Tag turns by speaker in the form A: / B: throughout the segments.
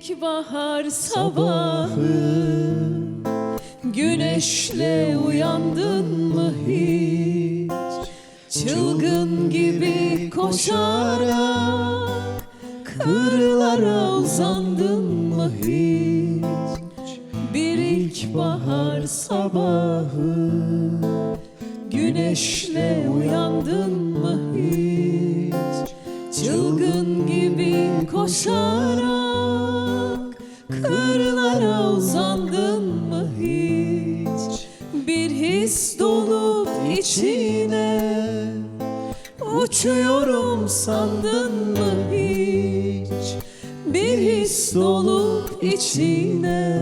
A: İlkbahar sabahı. Güneşle uyandın mı hiç? Çılgın gibi koşarak Kırlara uzandın mı hiç? Bir ilkbahar sabahı. Güneşle uyandın mı hiç? Çılgın gibi koşarak Kırlara uzandın mı hiç? Bir his dolup içine Uçuyorum sandın mı hiç? Bir his dolup içine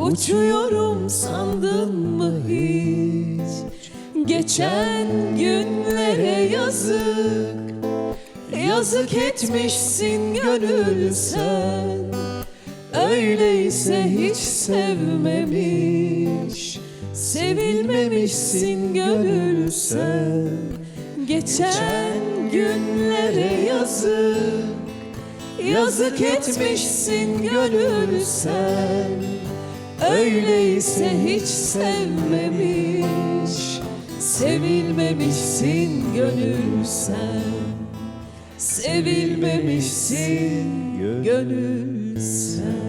A: Uçuyorum sandın mı hiç? Geçen günlere yazık Yazık etmişsin gönül sen Öyleyse hiç sevmemiş Sevilmemişsin gönül sen. Geçen günlere yazık Yazık etmişsin gönül sen. Öyleyse hiç sevmemiş Sevilmemişsin gönül sen. Sevilmemişsin gönül sen